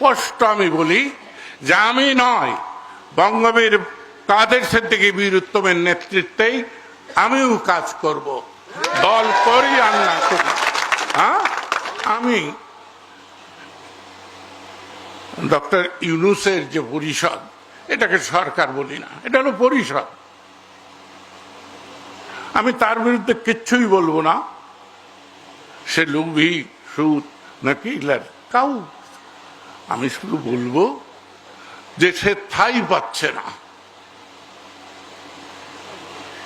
স্পষ্ট আমি বলি যে আমি নয়, বঙ্গবীর কাদের সিদ্দিকী বীর উত্তমের নেতৃত্বেই আমিও কাজ করব। দল করি আর না করি। হ্যাঁ? আমি ডক্টর ইউনুসের যে পরিষদ, এটাকে সরকার বলি না, এটা হলো পরিষদ। আমি তার বিরুদ্ধে কিচ্ছুই বলব না। সে লুভি সুদ নাকি কাউ আমি শুধু বলব যে সে ঠাই পাচ্ছে না।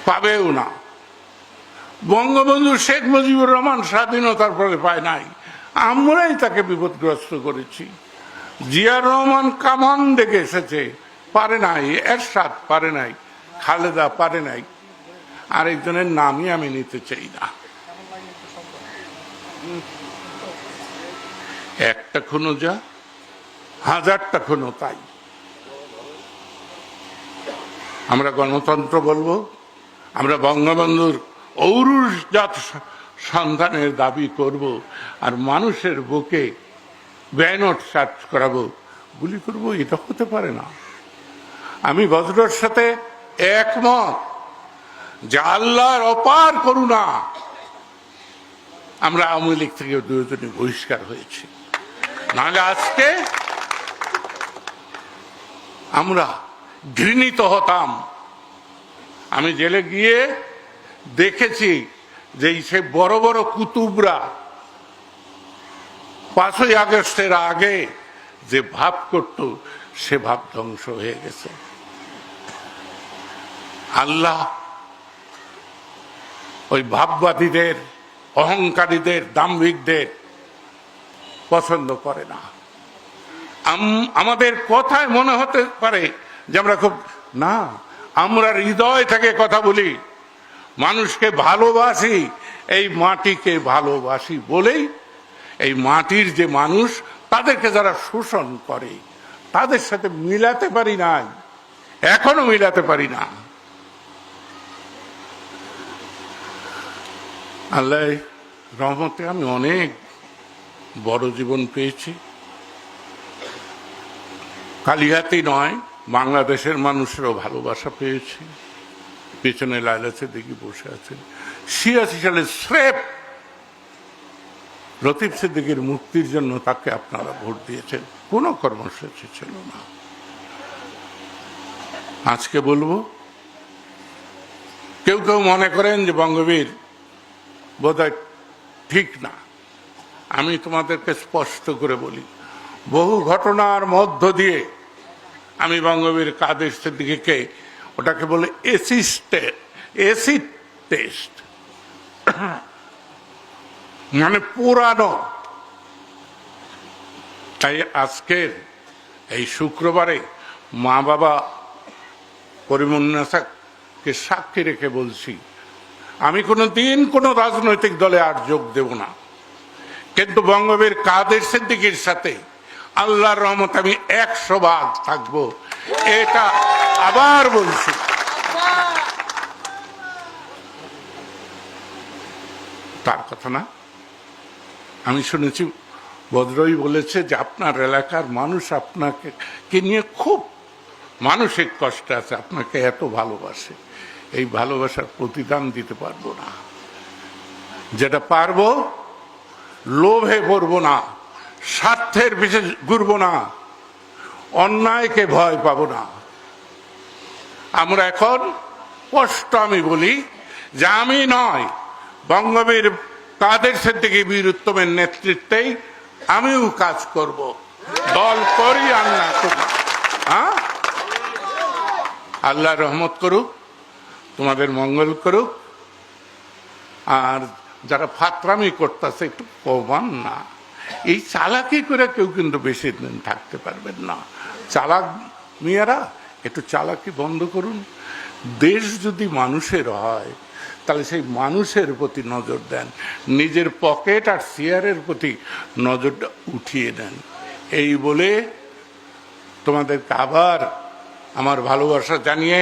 পাবেও না। বঙ্গবন্ধু শেখ মুজিবুর রহমান স্বাধীনতার পরে পায় নাই। আমরাই তাকে বিপদগ্রস্ত করেছি। জিয়া রহমান কামান ডেকে এসেছে। পারে নাই, এরশাদ পারে নাই, খালেদা পারে নাই। আরেকজনের নামই আমি নিতে চাই না। একটা খুনো যা হাজারটা খুনো তাই। আমরা গণতন্ত্র বলব, আমরা বঙ্গবন্ধুর ঔরুজাত সন্তানের দাবি করব আর মানুষের বুকে ব্যানট সার্চ করাবো। গুলি করব, এটা হতে পারে না। আমি বজ্রর সাথে একমত যে আল্লাহর অপার করুণা। আমরা আওয়ামী লীগ থেকে দুজনে বহিষ্কার হয়েছি। নাহলে আজকে আমরা ঘৃণিত হতাম। আমি জেলে গিয়ে দেখেছি যে সে বড় বড় কুতুবরা পাঁচই আগস্টের আগে যে ভাব করত, সে ভাব ধ্বংস হয়ে গেছে। আল্লাহ ওই ভাববাদীদের, অহংকারীদের, দাম্ভিকদের পছন্দ করে না। আমাদের কথায় মনে হতে পারে যে আমরা খুব, না, আমরা হৃদয় থেকে কথা বলি। মানুষকে ভালোবাসি, এই মাটিকে ভালোবাসি বলেই এই মাটির যে মানুষ, তাদেরকে যারা শোষণ করে, তাদের সাথে মিলাতে পারি নাই, এখনও মিলাতে পারি না। আল্লাহ রহমতে আমি অনেক বড় জীবন পেয়েছি। কালিহাতি নয়, বাংলাদেশের মানুষেরও ভালোবাসা পেয়েছি। পেছনে লাইলাছে দেখি বসে আছেন। ছিয়াশি সালে স্রেফ লতিফ সিদ্দিকের মুক্তির জন্য তাকে আপনারা ভোট দিয়েছেন। কোনো কর্মসূচি ছিল না। আজকে বলব, কেউ কেউ মনে করেন যে বঙ্গবীর বোধহয় ঠিক না। আমি তোমাদেরকে স্পষ্ট করে বলি বহু ঘটনার মধ্য দিয়ে আমি বঙ্গবীর কাদের সিদ্দিকীকে ওটাকে বলে এসিস্টেড এসিড টেস্ট। মানে পুরানো। তাই আজকের এই শুক্রবারে মা বাবা পরিমন্যাসাকে সাক্ষী রেখে বলছি, আমি কোনো দিন কোনো রাজনৈতিক দলে আর যোগ দেব না। কিন্তু বঙ্গবীর কাদের সিদ্দিকির সাথে আল্লাহর রহমত আমি একশো ভাগ থাকব। এটা আবার বলছি। তার কথা না। আমি শুনেছি, বদ্রই বলেছে যে আপনার এলাকার মানুষ আপনাকে, কে নিয়ে খুব মানসিক কষ্ট আছে, আপনাকে এত ভালোবাসে। এই ভালোবাসার প্রতিদান দিতে পারব না। যেটা পারব, লোভে পড়ব না। স্বার্থের বিশেষ ঘুরব না। অন্যায়কে ভয় পাবো না। আমরা এখন স্পষ্ট আমি বলি, যে আমি নয়, বঙ্গবীর কাদের সিদ্দিকী বীর উত্তমের নেতৃত্বেই আমিও কাজ করব। দল করি আর না করি। হ্যাঁ? আল্লাহ রহমত করুক, তোমাদের মঙ্গল করুক। আর যারা ফাতরামি করতেছে, একটু কমান না। এই চালাকি করে কেউ কিন্তু বেশি দিন থাকতে পারবেন না। চালাক মেয়েরা, একটু চালাকি বন্ধ করুন। দেশ যদি মানুষের হয়, তাহলে সেই মানুষের প্রতি নজর দেন। নিজের পকেট আর চেয়ারের প্রতি নজরটা উঠিয়ে দেন। এই বলে তোমাদেরকে আবার আমার ভালোবাসা জানিয়ে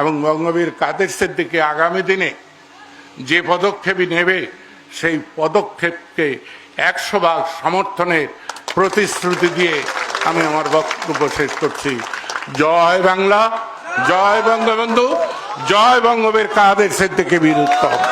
এবং বঙ্গবীর কাদের দিকে আগামী দিনে যে পদক্ষেপই নেবে, সেই পদক্ষেপকে একশো ভাগ সমর্থনের প্রতিশ্রুতি দিয়ে আমি আমার বক্তব্য শেষ করছি। জয় বাংলা, জয় বঙ্গবন্ধু, জয় বঙ্গবের কাদের সে থেকে বিরুদ্ধ উত্তম।